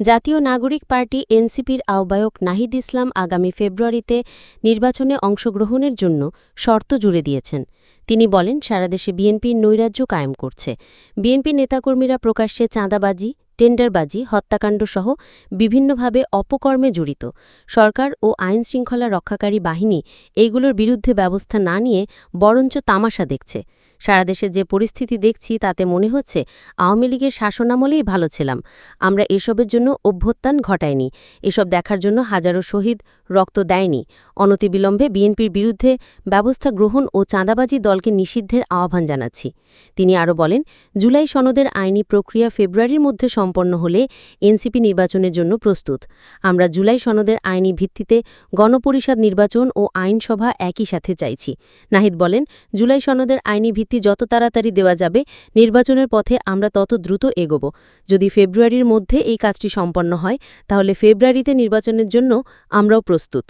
জাতীয় নাগরিক পার্টি এনসিপির আহ্বায়ক নাহিদ ইসলাম আগামী ফেব্রুয়ারিতে নির্বাচনে অংশগ্রহণের জন্য শর্ত জুড়ে দিয়েছেন। তিনি বলেন সারাদেশে বিএনপির নৈরাজ্য কায়েম করছে। বিএনপি নেতাকর্মীরা প্রকাশ্যে চাঁদাবাজি টেন্ডারবাজি হত্যাকাণ্ড সহ বিভিন্নভাবে অপকর্মে জড়িত। সরকার ও আইন শৃঙ্খলা রক্ষাকারী বাহিনী এইগুলোর বিরুদ্ধে ব্যবস্থা না নিয়ে বরঞ্চ তামাশা দেখছে। সারা দেশে যে পরিস্থিতি দেখছি, তাতে মনে হচ্ছে আওয়ামী লীগের শাসনামলেই ভালো ছিলাম। আমরা এসবের জন্য অভ্যুত্থান ঘটাইনি। এসব দেখার জন্য হাজারো শহীদ রক্ত দেয়নি। অনতিবিলম্বে বিএনপির বিরুদ্ধে ব্যবস্থা গ্রহণ ও চাঁদাবাজি দলকে নিষিদ্ধের আহ্বান জানাচ্ছি। তিনি আরও বলেন, জুলাই সনদের আইনি প্রক্রিয়া ফেব্রুয়ারির মধ্যে সম্পন্ন হলে এনসিপি নির্বাচনের জন্য প্রস্তুত। আমরা জুলাই সনদের আইনি ভিত্তিতে গণপরিষদ নির্বাচন ও আইনসভা একই সাথে চাইছি। নাহিদ বলেন, জুলাই সনদের আইনি ভিত্তি যত তাড়াতাড়ি দেওয়া যাবে, নির্বাচনের পথে আমরা তত দ্রুত এগোব। যদি ফেব্রুয়ারির মধ্যে এই কাজটি সম্পন্ন হয়, তাহলে ফেব্রুয়ারিতে নির্বাচনের জন্য আমরাও প্রস্তুত।